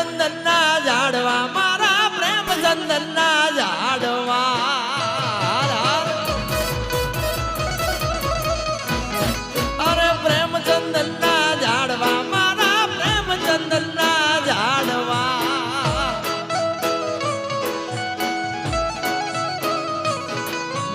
ચંદન ના ઝાડવા મારા પ્રેમ ચંદન ના ઝાડવા અરે પ્રેમ ચંદનના ઝાડવા મારા પ્રેમ ચંદનના ઝાડવા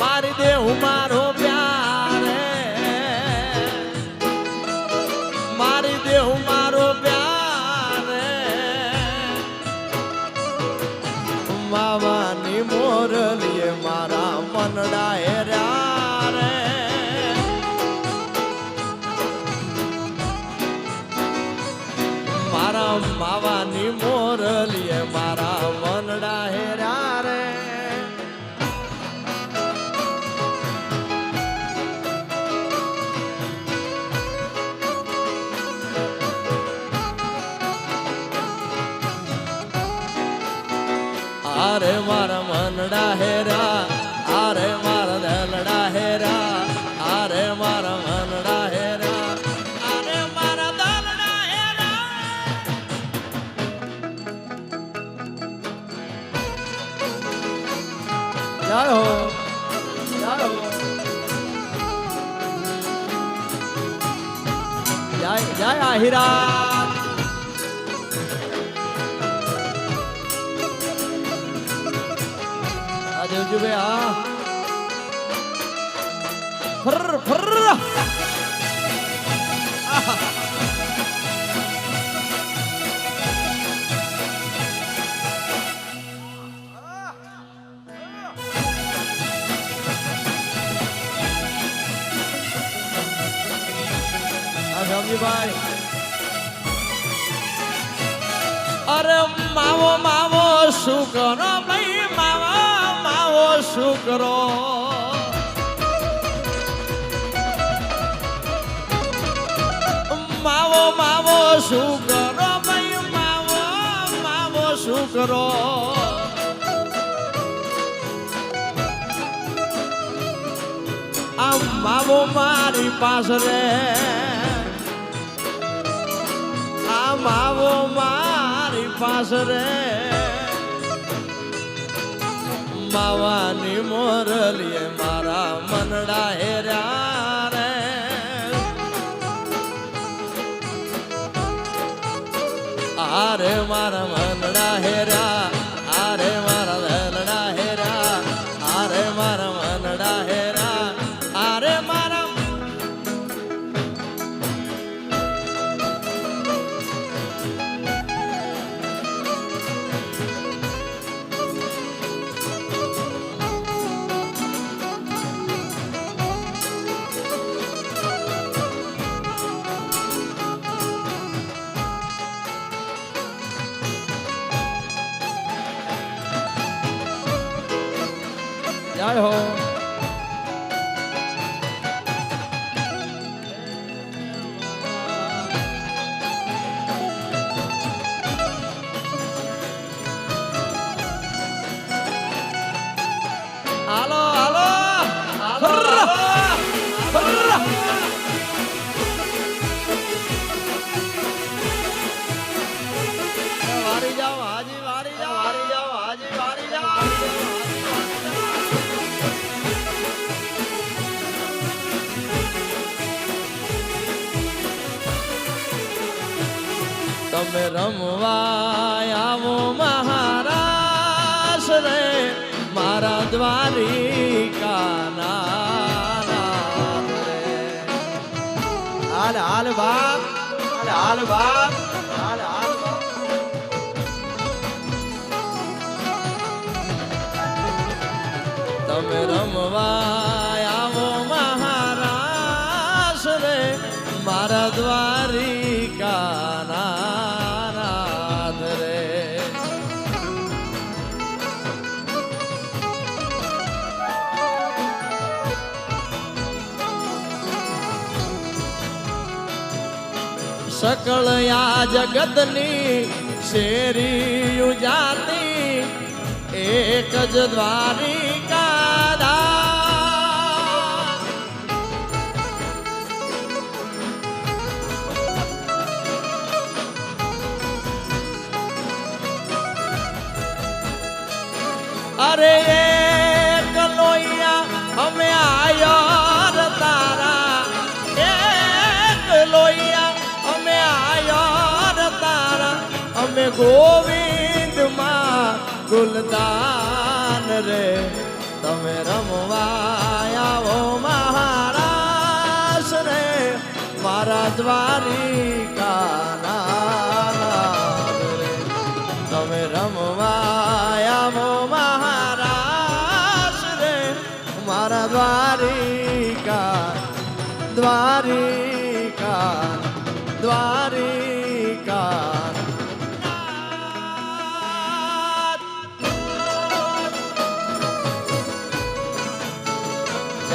મારી દેહ મારા માવાની મોરલીએ મારા વનડા હેર્યા રે. આરે મારા મનડા હેરા આરે જય જય આહિરા આ દેવજી ભાઈ આ ફર ફર આહા. કરો માવો માવો શું કરો ભાઈ માવો માવો શું કરો આ માવો મારી પાસે રે આ માવો મારી પાસે રે માવાની મોરલીએ મારા મનડા હેર્યા રે. આરે મારા મનડા હેરા તમે રમવા આવો મહારાજ રે, મારા દ્વારિકાના હાલ હાલ, બાપ, હાલ હાલ, બાપ, હાલ હાલ તમે રમવા આવો મહારાજ રે, મારા દ્વારિકાના सकल या जगतनी शेरी युजाती एक द्वारी अरे ગોવિંદમાં ગુલદાન રે. તમે રમવા આવો મહારાજ રે. મારા દ્વારિકાના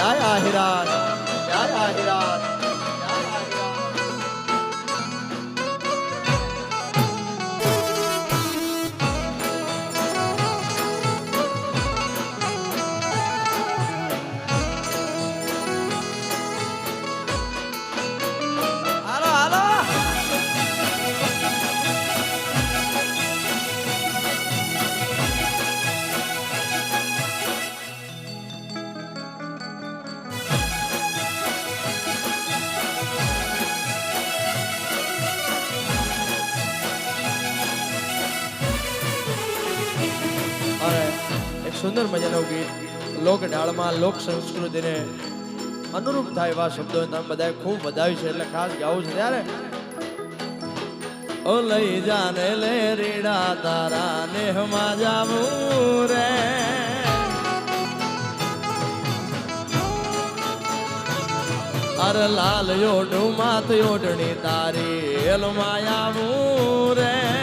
જય આહિરાજ જય આહિરાજ સુંદર મજાનું ગીત. લોક ડાળમાં લોક સંસ્કૃતિને અનુરૂપ થાય એવા શબ્દો તમે બધાએ ખૂબ વધાવ્યું છે, એટલે ખાસ ગાવું છે. ત્યારે ઓ લઈ જાને લે રીડા તારા નેહમાં જાવું રે. અરે લાલ યોડું માથ યોડણી તારી એલમાં આવું રે.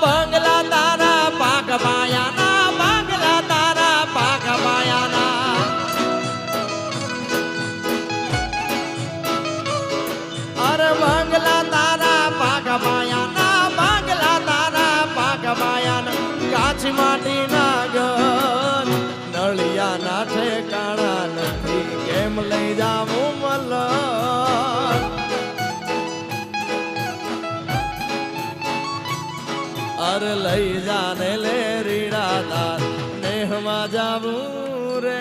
બંગલા તારા, પાક માયાના, બંગલા તારા, પાક માયાના. અરે બંગલા તારા, પાક માયાના, બંગલા તારા, પાક માયાના. કાચ માટીના ઘર નળિયાના ઠેકાણા નથી. કેમ લઈ જાવું અર લઈ જાને લે રીડા તાર નેહમાં જાવું રે.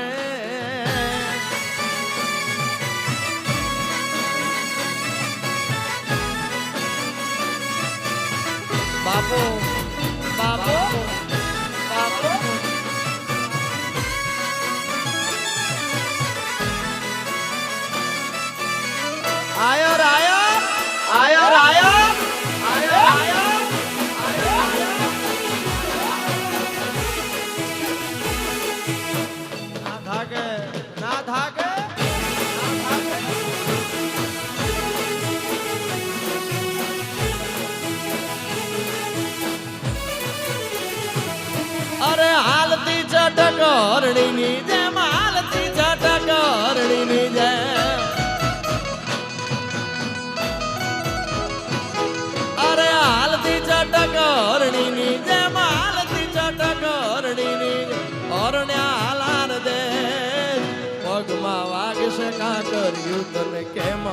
બાપુ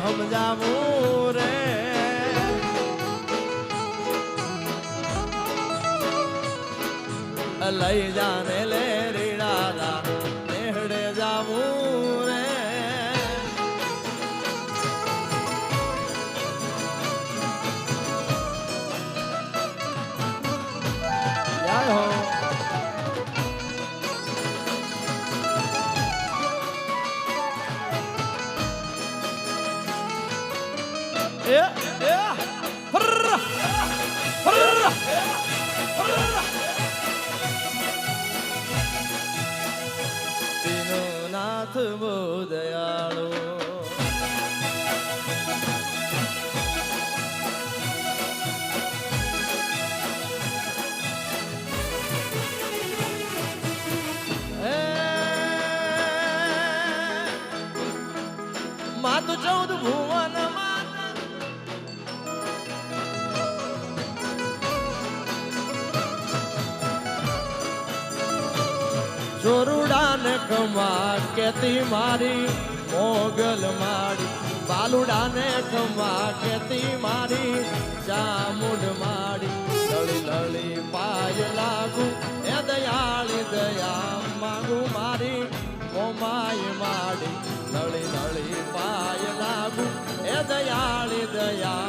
સમજાવું રે લઈ જાને લે એ એ ફર્ર ફર્ર તેનો નાથ બહુ ચોરુડાને કમા કેતી મારી, મોગલ મારી. બાલુડાને ખમા કેતી મારી, ચામુંડ માડી લળી લળી પાય લાગુ એ દયાળી દયા માગુ મારી મોમાય માડી લળી લળી પાય લાગુ એ દયાળી દયા